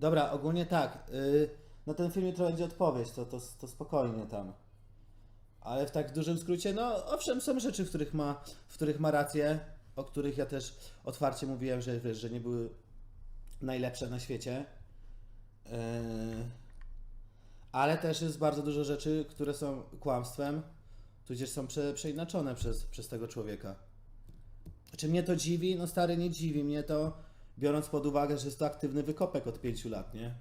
Dobra, ogólnie tak. Yy, na ten film jutro będzie odpowiedź, to, to, to spokojnie tam. Ale w tak dużym skrócie, no owszem, są rzeczy, w których ma, w których ma rację, o których ja też otwarcie mówiłem, że wiesz, że nie były najlepsze na świecie. Yy, ale też jest bardzo dużo rzeczy, które są kłamstwem, tudzież są prze, przeinaczone przez, przez tego człowieka. Czy mnie to dziwi? No stary, nie dziwi mnie to, biorąc pod uwagę, że jest to aktywny wykopek od pięciu lat, nie?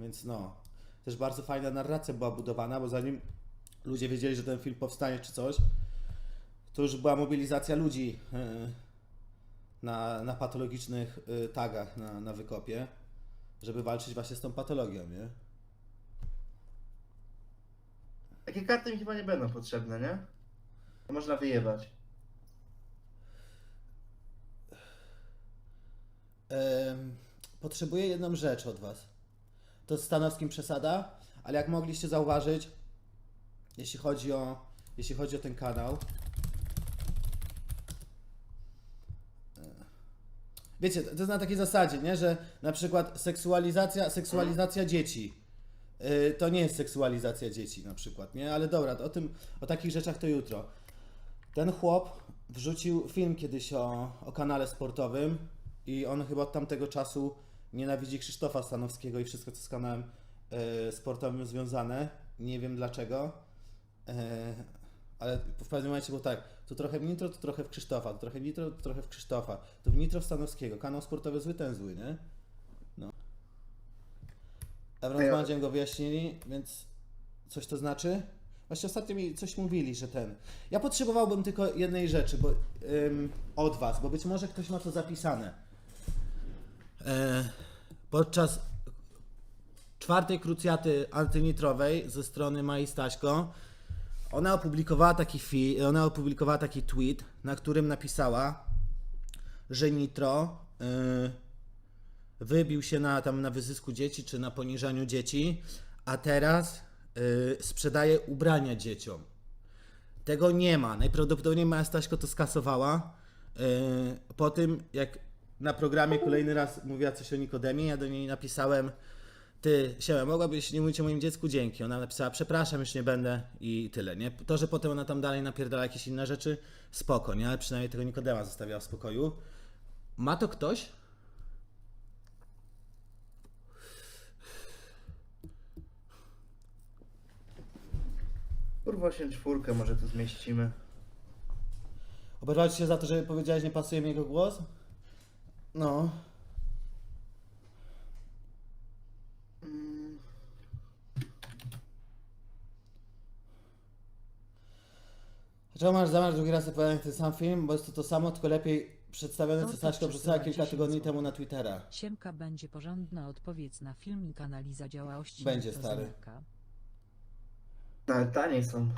Więc no, też bardzo fajna narracja była budowana, bo zanim ludzie wiedzieli, że ten film powstanie czy coś, to już była mobilizacja ludzi yy, na, na patologicznych yy, tagach na, na wykopie, żeby walczyć właśnie z tą patologią, nie? Takie karty mi chyba nie będą potrzebne, nie? Można wyjebać. Potrzebuję jedną rzecz od Was. To z Stanowskim przesada, ale jak mogliście zauważyć, jeśli chodzi o, jeśli chodzi o ten kanał. e, Wiecie, to jest na takiej zasadzie, nie? że na przykład seksualizacja, seksualizacja dzieci. y, To nie jest seksualizacja dzieci na przykład, nie? Ale dobra, o tym, o takich rzeczach to jutro. Ten chłop wrzucił film kiedyś o, o kanale sportowym i on chyba od tamtego czasu nienawidzi Krzysztofa Stanowskiego i wszystko, co z kanałem e, sportowym związane. Nie wiem dlaczego, e, ale w pewnym momencie było tak, tu trochę w Nitro, tu trochę w Krzysztofa, tu trochę w Nitro, tu trochę w Krzysztofa, tu w Nitro w Stanowskiego. Kanał sportowy zły, ten zły, nie? No. Evron z Mandziem go wyjaśnili, więc coś to znaczy? Właśnie ostatnio mi coś mówili, że ten. Ja potrzebowałbym tylko jednej rzeczy, bo ym, od was, bo być może ktoś ma to zapisane. E, podczas czwartej krucjaty antynitrowej ze strony Mai Staśko, ona opublikowała taki fi, ona opublikowała taki tweet, na którym napisała, że Nitro y, wybił się na, tam, na wyzysku dzieci czy na poniżaniu dzieci, a teraz y, sprzedaje ubrania dzieciom. Tego nie ma. Najprawdopodobniej Maja Staśko to skasowała. Po tym, jak na programie kolejny raz mówiła coś o Nikodemie, ja do niej napisałem ty, Siema, mogłabyś nie mówić o moim dziecku? Dzięki. Ona napisała, przepraszam, już nie będę i tyle, nie? To, że potem ona tam dalej napierdala jakieś inne rzeczy, spoko, nie? Ale przynajmniej tego Nikodema zostawiała w spokoju. Ma to ktoś? Kurwa 8 czwórkę może tu zmieścimy. Oberwać się za to, że powiedziałeś, nie pasuje mi jego głos? No. Mm, Dlaczego masz zamiar drugi raz opowiadać ten sam film? Bo jest to to samo, tylko lepiej przedstawione, co Torta Saśko przesyła przedstawiła kilka 10 tygodni temu na Twittera. Siemka będzie porządna odpowiedź na filmik analiza działałości Będzie, stary. zmyka. Nawet tanie są.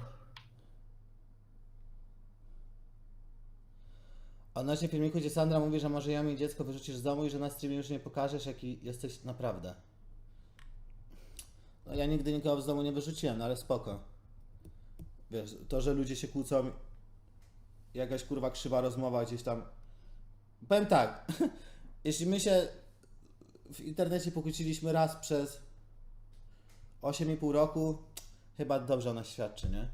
Odnośnie filmiku, gdzie Sandra mówi, że może ją i dziecko wyrzucisz z domu i że na streamie już nie pokażesz, jaki jesteś naprawdę. No ja nigdy nikogo z domu nie wyrzuciłem, no ale spoko. Wiesz, to, że ludzie się kłócą, jakaś kurwa krzywa rozmowa gdzieś tam. Powiem tak, jeśli my się w internecie pokłóciliśmy raz przez 8,5 roku, chyba dobrze o nas świadczy, nie?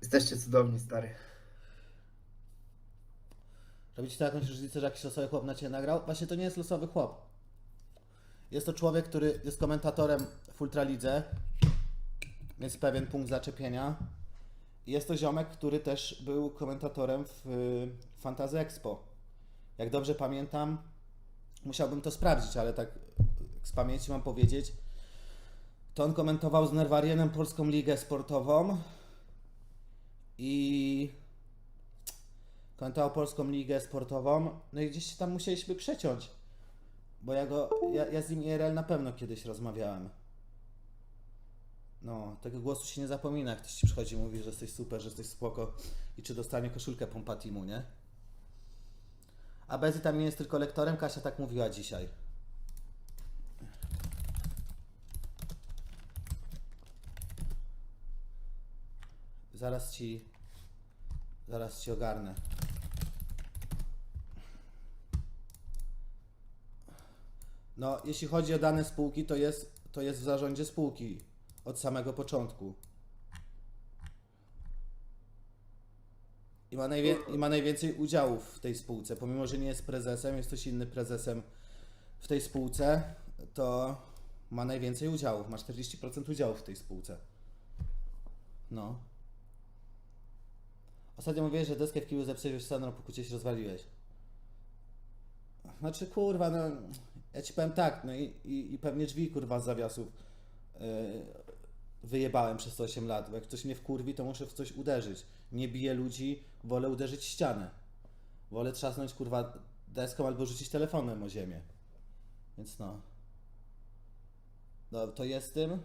Jesteście cudowni, stary. Robicie to jakąś różnicę, że jakiś losowy chłop na Ciebie nagrał? Właśnie to nie jest losowy chłop. Jest to człowiek, który jest komentatorem w Ultralidze, więc pewien punkt zaczepienia. Jest to ziomek, który też był komentatorem w y, Fantasy Expo. Jak dobrze pamiętam, musiałbym to sprawdzić, ale tak z pamięci mam powiedzieć, to on komentował z Nerwarienem Polską Ligę Sportową i komentował Polską Ligę Sportową, no i gdzieś się tam musieliśmy przeciąć, bo ja go, ja, ja z nim IRL na pewno kiedyś rozmawiałem. No, tego głosu się nie zapomina, jak ktoś ci przychodzi i mówi, że jesteś super, że jesteś spoko i czy dostanie koszulkę Pompatimu, nie? A Bezy tam nie jest tylko lektorem, Kasia tak mówiła dzisiaj. Zaraz ci, zaraz ci ogarnę. No, jeśli chodzi o dane spółki, to jest, to jest w zarządzie spółki od samego początku. I ma, najwie- I ma najwięcej udziałów w tej spółce. Pomimo, że nie jest prezesem, jest ktoś inny prezesem w tej spółce, to ma najwięcej udziałów. Ma 40% udziałów w tej spółce. No. Ostatnio mówiłeś, że deskę w kiju zepsułeś w no póki się rozwaliłeś. Znaczy, kurwa, no, ja ci powiem tak, no i, i, i pewnie drzwi, kurwa, z zawiasów yy, wyjebałem przez te 8 lat, bo jak ktoś mnie wkurwi, to muszę w coś uderzyć. Nie biję ludzi, wolę uderzyć ścianę. Wolę trzasnąć, kurwa, deską albo rzucić telefonem o ziemię. Więc no. No, to jest tym.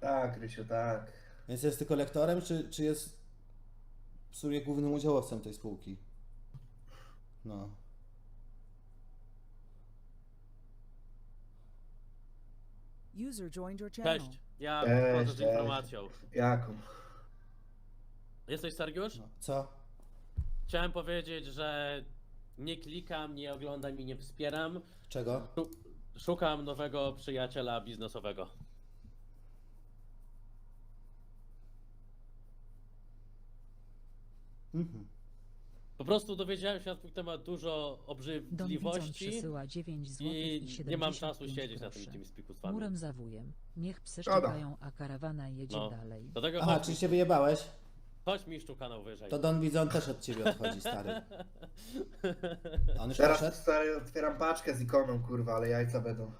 Tak, Rysiu, tak. Więc jest tylko lektorem, czy, czy jest w sumie głównym udziałowcem tej spółki? No. User joined your channel. Cześć, ja Cześć, z cześć. informacją. Jaką? Jesteś Sergiusz? no. Co? Chciałem powiedzieć, że nie klikam, nie oglądam i nie wspieram. Czego? Szu- Szukam nowego przyjaciela biznesowego. Mhm. Po prostu dowiedziałem się na twój temat dużo Don obrzydliwości przesyła 9 zł i i 75 nie mam czasu siedzieć na tym groszy. tym spiku z wami. Murem za wujem. Niech psy Szkoda. szczekają, a karawana jedzie No. dalej. Dlatego Aha, chodź, czyli się wyjebałeś? chodź mistrzu kanał wyżej. To Don Widzon też od ciebie odchodzi, stary. A on już Teraz stary, otwieram paczkę z ikoną, kurwa, ale jajca będą.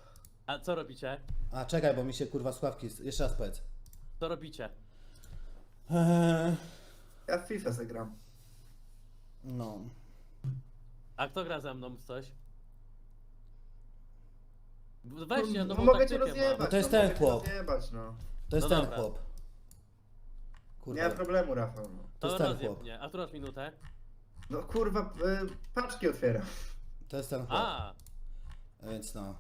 A co robicie? A czekaj, bo mi się kurwa sławki. Jeszcze raz powiedz. Co robicie? Eee, Ja w FIFA se gram. No. A kto gra ze mną w coś? Weźcie, no, no bo mogę cię taktykę mam. No to jest no, ten mogę cię chłop. Rozjebać, no. To jest No ten dobra. chłop. Nie ma problemu, Rafał. No, To To jest ten rozjeb chłop. mnie. A którą masz minutę? no kurwa, y, paczki otwieram. To jest ten chłop. A, Więc no.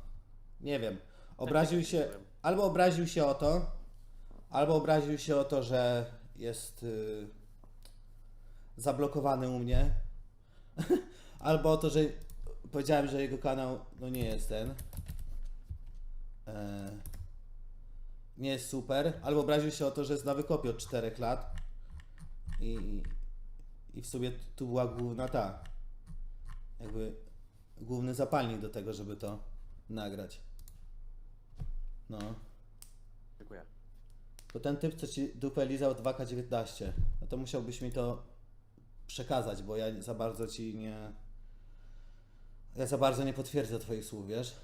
Nie wiem. Obraził tak się. byłem. Albo obraził się o to, albo obraził się o to, że jest y, zablokowany u mnie. albo o to, że powiedziałem, że jego kanał no nie jest ten. E, nie jest super. Albo obraził się o to, że jest na wykopie od 4 lat. I, I w sumie tu była główna ta. Jakby główny zapalnik do tego, żeby to nagrać. No. dziękuję. To ten typ, co ci dupę lizał 2K19, no to musiałbyś mi to przekazać, bo ja za bardzo ci nie. Ja za bardzo nie potwierdzę Twoich słów, wiesz?